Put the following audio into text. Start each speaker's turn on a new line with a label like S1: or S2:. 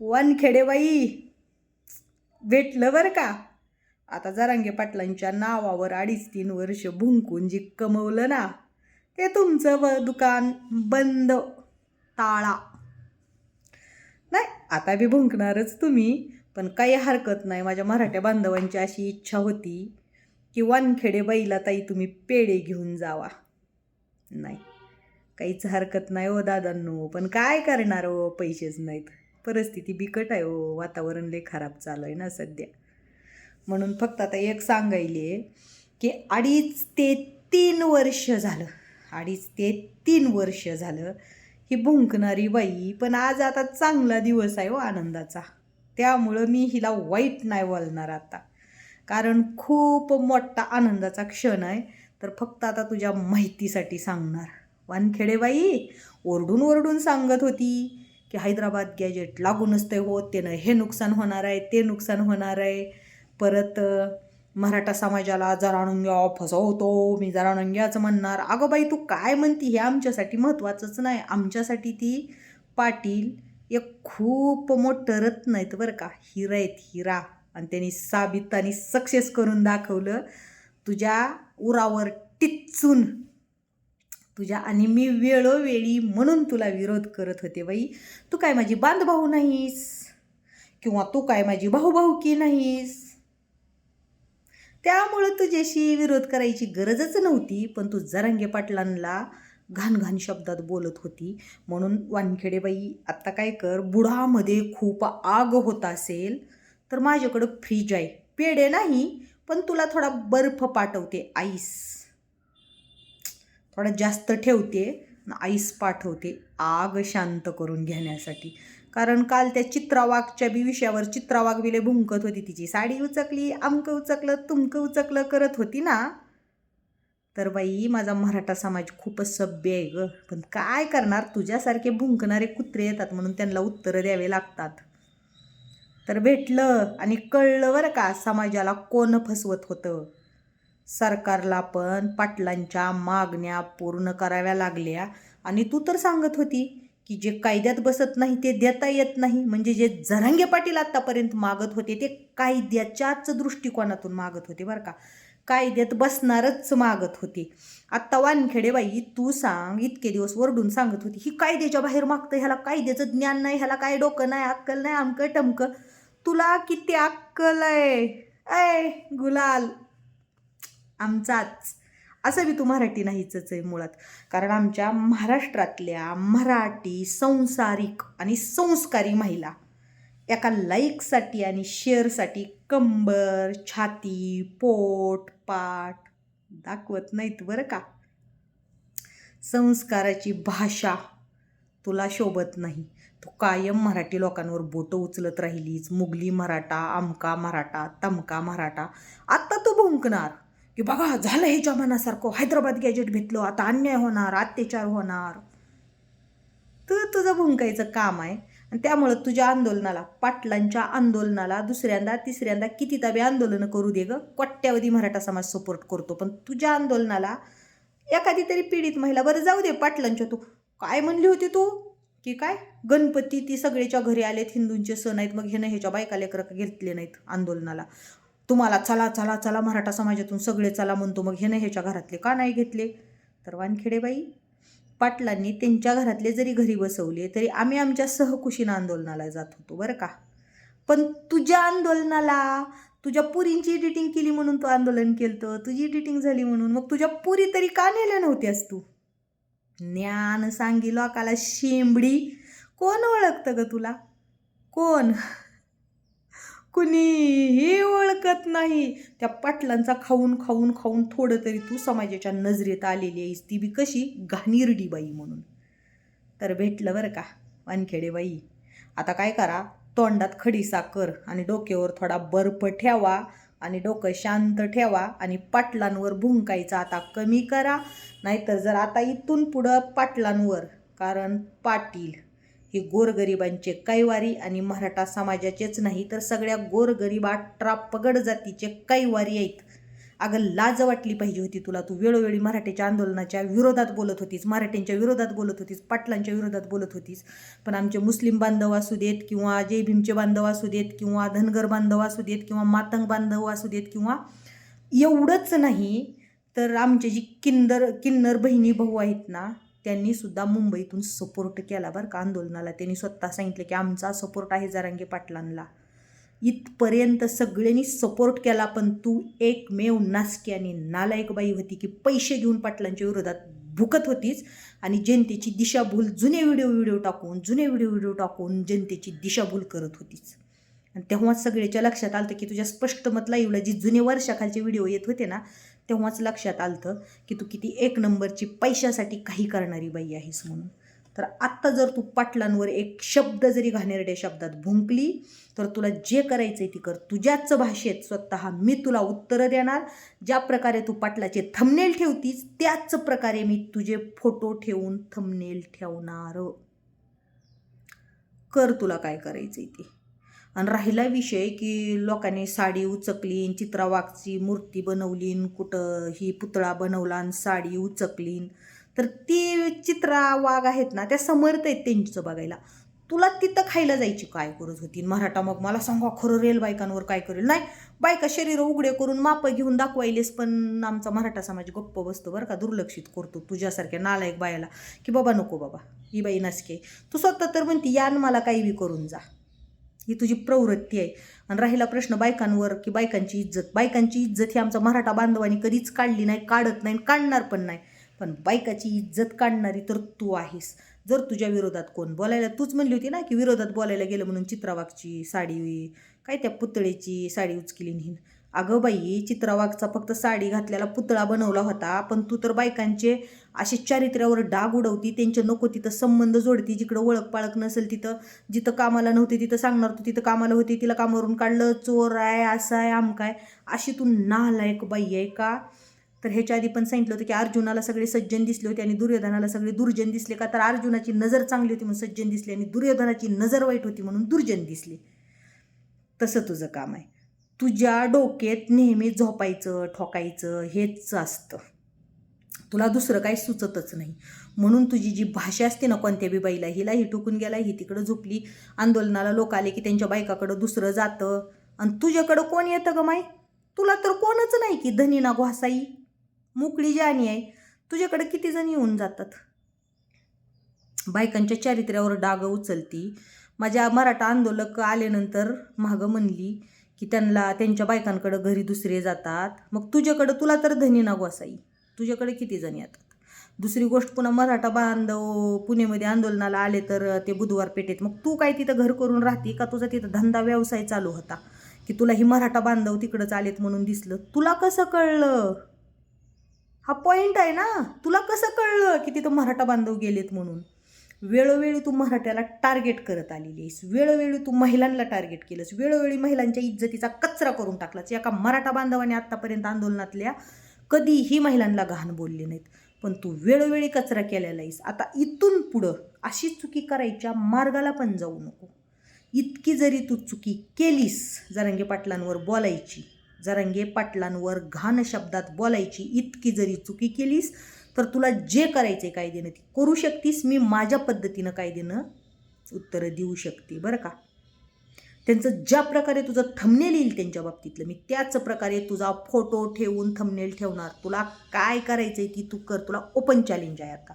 S1: वानखेडेबाई भेटलं बरं का? आता जरांगे पाटलांच्या नावावर अडीच तीन वर्ष भुंकून जी कमवलं ना ते तुमचं व दुकान बंद टाळा. नाही आता बी भुंकणारच तुम्ही पण काही हरकत नाही. माझ्या मराठ्या बांधवांची अशी इच्छा होती की वानखेडे बाईला ताई तुम्ही पेढे घेऊन जावा. नाही काहीच हरकत नाही हो दादांनो पण काय करणार हो पैसेच नाहीत. परिस्थिती बिकट आहे हो. वातावरण लय खराब चालू आहे ना सध्या. म्हणून फक्त आता एक सांगायले आहे की अडीच ते तीन वर्ष झालं. अडीच ते तीन वर्ष झालं ही भुंकणारी बाई. पण आज आता चांगला दिवस आहे हो आनंदाचा. त्यामुळं मी हिला वाईट नाही बोलणार आता. कारण खूप मोठा आनंदाचा क्षण आहे. तर फक्त आता तुझ्या माहितीसाठी सांगणार. वानखेडेबाई ओरडून ओरडून सांगत होती. की हैदराबाद गॅजेट लागूनच ते होत त्यानं हे नुकसान होणार आहे ते नुकसान होणार आहे. परत मराठा समाजाला जराणुंग्या फसवतो मी जराणुंग्याचं म्हणणार. अगं बाई तू काय म्हणती? हे आमच्यासाठी महत्त्वाचंच नाही. आमच्यासाठी ती पाटील एक खूप मोठं रत्न आहेत बरं का. हिरा आहेत हिरा. आणि त्यांनी साबित आणि सक्सेस करून दाखवलं. तुझ्या उरावर टिचून तुझ्या आणि मी वेळोवेळी म्हणून तुला विरोध करत होते बाई. तू काय माझी बांधभाऊ नाहीस? किंवा तू काय माझी भाऊभाऊकी नाहीस? त्यामुळं तुझ्याशी विरोध करायची गरजच नव्हती पण तू जरांगे पाटलांना घाणघाण शब्दात बोलत होती. म्हणून वानखेडेबाई आत्ता काय कर बुडामध्ये खूप आग होत असेल तर माझ्याकडं फ्रीज आहे. पेढे नाही पण तुला थोडा बर्फ पाठवते आईस. थोडा जास्त ठेवते आईस पाठवते आग शांत करून घेण्यासाठी. कारण काल त्या चित्रावागच्या बी विषयावर चित्रावाग बिले भुंकत होती तिची. साडी उचकली अमकं उचकलं तुमकं उचकलं करत होती ना? तर बाई माझा मराठा समाज खूपच सभ्य आहे ग. पण काय करणार? तुझ्यासारखे भुंकणारे कुत्रे येतात म्हणून त्यांना उत्तरं द्यावे लागतात. तर भेटलं आणि कळलं बरं का समाजाला कोण फसवत होतं? सरकारला पण पाटलांच्या मागण्या पूर्ण कराव्या लागल्या. आणि तू तर सांगत होती की जे कायद्यात बसत नाही ते देता येत नाही. म्हणजे जे जरांगे पाटील आत्तापर्यंत मागत होते ते कायद्याच्याच दृष्टिकोनातून मागत होते बरं का. कायद्यात बसणारच मागत होते. आत्ता वानखेडेबाई तू सांग इतके दिवस वरडून सांगत होती ही कायद्याच्या बाहेर मागतं ह्याला कायद्याचं ज्ञान नाही ह्याला काय डोकं नाही अक्कल नाही अमकं टमकं. तुला किती अक्कल आहे? ऐ गुलाल आमचाच. असं बी तू मराठी नाहीच आहे मुळात. कारण आमच्या महाराष्ट्रातल्या मराठी संसारिक आणि संस्कारी महिला एका लाईकसाठी आणि शेअरसाठी कंबर छाती पोट पाठ दाखवत नाहीत बरं का. संस्काराची भाषा तुला शोभत नाही. तू कायम मराठी लोकांवर बोटं उचलत राहिलीस. मुगली मराठा आमका मराठा तमका मराठा. आत्ता तू भुंकणार. की बघा झालं ह्याच्या मनासारखं हैदराबाद गॅजेट घेतलं आता अन्याय होणार अत्याचार होणार. तर तुझं भुंकायचं काम आहे. आणि त्यामुळं तुझ्या आंदोलनाला पाटलांच्या आंदोलनाला दुसऱ्यांदा तिसऱ्यांदा किती ताबे आंदोलनं करू दे ग. कोट्यावधी मराठा समाज सपोर्ट करतो. पण तुझ्या आंदोलनाला एखादी तरी पीडित महिला बरं जाऊ दे पाटलांच्या तू. काय म्हणली होती तू? की काय? गणपती ती सगळेच्या घरी आलेत हिंदूंचे सण आहेत मग ह्यानं ह्याच्या बायका लेकर घेतले नाहीत आंदोलनाला. तुम्हाला चला चला चला मराठा समाजातून सगळे चला म्हणतो मग हे ह्याच्या घरातले का नाही घेतले? तर वानखेडेबाई पाटलांनी त्यांच्या घरातले जरी घरी बसवले तरी आम्ही आमच्या सहकुशीनं आंदोलनाला जात होतो बरं का? पण तुझ्या आंदोलनाला तुझ्या पुरींची एडिटिंग केली म्हणून तू आंदोलन केलं तुझी एडिटिंग झाली म्हणून मग तुझ्या पुरी तरी का नेल्या नव्हत्यास तू? ज्ञान सांगी लोकाला शेंबडी. कोण ओळखतं ग तुला? कोण? कुणीही ओळखत नाही. त्या पाटलांचा खाऊन खाऊन खाऊन थोडं तरी तू समाजाच्या नजरेत आलेली आहेस. ती बी कशी? घाणीरडी बाई म्हणून. तर भेटलं बरं का वानखेडे बाई आता काय करा तोंडात खडी साखर आणि डोक्यावर थोडा बर्फ ठेवा आणि डोकं शांत ठेवा आणि पाटलांवर भुंकायचं आता कमी करा. नाहीतर जर आता इथून पुढं पाटलांवर कारण पाटील हे गोरगरिबांचे कैवारी आणि मराठा समाजाचेच नाही तर सगळ्या गोरगरीब अठरा पगड जातीचे कैवारी आहेत. अगं लाज वाटली पाहिजे होती तुला. तू वेळोवेळी मराठीच्या आंदोलनाच्या विरोधात बोलत होतीस मराठ्यांच्या विरोधात बोलत होतीस पाटलांच्या विरोधात बोलत होतीस. पण आमचे मुस्लिम बांधव असू देत किंवा जय भीमचे बांधव असू देत किंवा धनगर बांधव असू देत किंवा मातंग बांधव असू देत किंवा एवढंच नाही तर आमचे जी किन्नर किन्नर बहिणी भाऊ आहेत ना त्यांनी सुद्धा मुंबईतून सपोर्ट केला बरं का आंदोलनाला. त्यांनी स्वतः सांगितलं की आमचा सपोर्ट आहे जरांगे पाटलांना. इथपर्यंत सगळ्यांनी सपोर्ट केला पण तू एकमेव नासकी आणि नालायक बाई होती की पैसे घेऊन पाटलांच्या विरोधात भुकत होतीस आणि जनतेची दिशाभूल जुने व्हिडिओ व्हिडिओ टाकून जुने व्हिडिओ व्हिडिओ टाकून जनतेची दिशाभूल करत होतीस. आणि तेव्हा सगळ्याच्या लक्षात आलं की तुझ्या स्पष्ट मत लाईव्हला जी जुने वर्षाखालचे व्हिडिओ येत होते ना तेव्हाच लक्षात आलं की तू किती एक नंबरची पैशासाठी काही करणारी बाई आहेस म्हणून. तर आत्ता जर तू पाटलांवर एक शब्द जरी घाणेरड्या शब्दात भुंकली तर तुला जे करायचं आहे ती कर. तुझ्याच भाषेत स्वतः मी तुला उत्तरं देणार. ज्या प्रकारे तू पाटलाचे थमनेल ठेवतीस त्याच प्रकारे मी तुझे फोटो ठेवून थमनेल ठेवणार. कर तुला काय करायचं आहे ते. आणि राहिला विषय की लोकांनी साडी उचकलीन चित्रावागची मूर्ती बनवलीन कुठं ही पुतळा बनवला आणि साडी उचकलीन तर ती चित्रा वाघ आहेत ना त्या समर्थ आहेत त्यांचं बघायला. तुला तिथं खायला जायची काय गरज होती? मराठा मग मला सांगा खरं रेल बायकांवर काय करेल? नाही बायका शरीर उघडे करून मापं घेऊन दाखवायलेस पण आमचा मराठा समाज गप्प बसतो बरं का दुर्लक्षित करतो तुझ्यासारख्या नालायक बायाला. की बाबा नको बाबा ही बाई नसके. तू स्वतः तर म्हणती यान मला काही बी करून जा. ही तुझी प्रवृत्ती आहे. आणि राहिला प्रश्न बायकांवर की बायकांची इज्जत. बायकांची इज्जत ही आमचा मराठा बांधवांनी कधीच काढली नाही काढत नाही काढणार पण नाही. पण बायकाची इज्जत काढणारी तर तू आहेस. जर तुझ्या विरोधात कोण बोलायला तूच म्हणली होती ना की विरोधात बोलायला गेलं म्हणून चित्रावागची साडी काय त्या पुतळेची साडी उचकिली नाही. अगं बाई चित्रावागचा फक्त साडी घातलेला पुतळा बनवला होता पण तू तर बायकांचे असे चारित्र्यावर डाग उडवती त्यांचे नको तिथं संबंध जोडती जिकडं ओळख पाळख नसेल तिथं जिथं कामाला नव्हती तिथं सांगणार तू तिथं कामाला होती तिला कामावरून काढलं चोर आहे असं आहे आमकाय अशी तू नालायक बाई आहे का? तर ह्याच्या आधी पण सांगितलं होतं की अर्जुनाला सगळे सज्जन दिसले होते आणि दुर्योधनाला सगळे दुर्जन दिसले का? तर अर्जुनाची नजर चांगली होती म्हणून सज्जन दिसले आणि दुर्योधनाची नजर वाईट होती म्हणून दुर्जन दिसले. तसं तुझं काम आहे. तुझ्या डोक्यात नेहमी झोपायचं ठोकायचं हेच असतं. तुला दुसरं काही सुचतच नाही. म्हणून तुझी जी भाषा असते ना कोणत्या बी बाईला हिला ही टुकून गेला ही तिकडं झोपली. आंदोलनाला लोक आले की त्यांच्या बायकाकडं दुसरं जातं. आणि तुझ्याकडं कोण येतं ग माय तुला तर कोणच नाही की धनी ना घोसाई. मोकळी जाणी आहे. तुझ्याकडे किती जण येऊन जातात? बायकांच्या चारित्र्यावर डाग उचलती. माझ्या मराठा आंदोलक आल्यानंतर मागं म्हणली की त्यांना त्यांच्या बायकांकडं घरी दुसरे जातात. मग तुझ्याकडं तुला तर धनी ना गोसाई तुझ्याकडे किती जण येतात दुसरी गोष्ट पुन्हा मराठा बांधव पुणेमध्ये आंदोलनाला आले तर ते बुधवार पेठेत. मग तू काय तिथं घर करून राहते का तुझा तिथं धंदा व्यवसाय चालू होता? की तुला ही मराठा बांधव तिकडंच आलेत म्हणून दिसलं? तुला कसं कळलं? हा पॉईंट आहे ना? तुला कसं कळलं की तिथं मराठा बांधव गेलेत म्हणून? वेळोवेळी तू मराठ्याला टार्गेट करत आलेली आहेस. वेळोवेळी तू महिलांना टार्गेट केलंस. वेळोवेळी महिलांच्या इज्जतीचा कचरा करून टाकलास. एका मराठा बांधवाने आत्तापर्यंत आंदोलनातल्या कधीही महिलांना घाण बोलले नाहीत. पण तू वेळोवेळी कचरा केलेला आहेस. आता इथून पुढं अशी चुकी करायच्या मार्गाला पण जाऊ नको. इतकी जरी तू चुकी केलीस जरांगे पाटलांवर बोलायची जरांगे पाटलांवर घाण शब्दात बोलायची इतकी जरी चुकी केलीस तर तुला जे करायचे कायदेनं ती करू शकतीस. मी माझ्या पद्धतीनं कायदेनं उत्तरं देऊ शकते. बरं का? त्यांचं ज्या प्रकारे तुझं थंबनेल येईल त्यांच्या बाबतीतलं मी त्याच प्रकारे तुझा फोटो ठेवून थंबनेल ठेवणार. तुला काय करायचं आहे ती तू कर. तुला ओपन चॅलेंज आहे आता.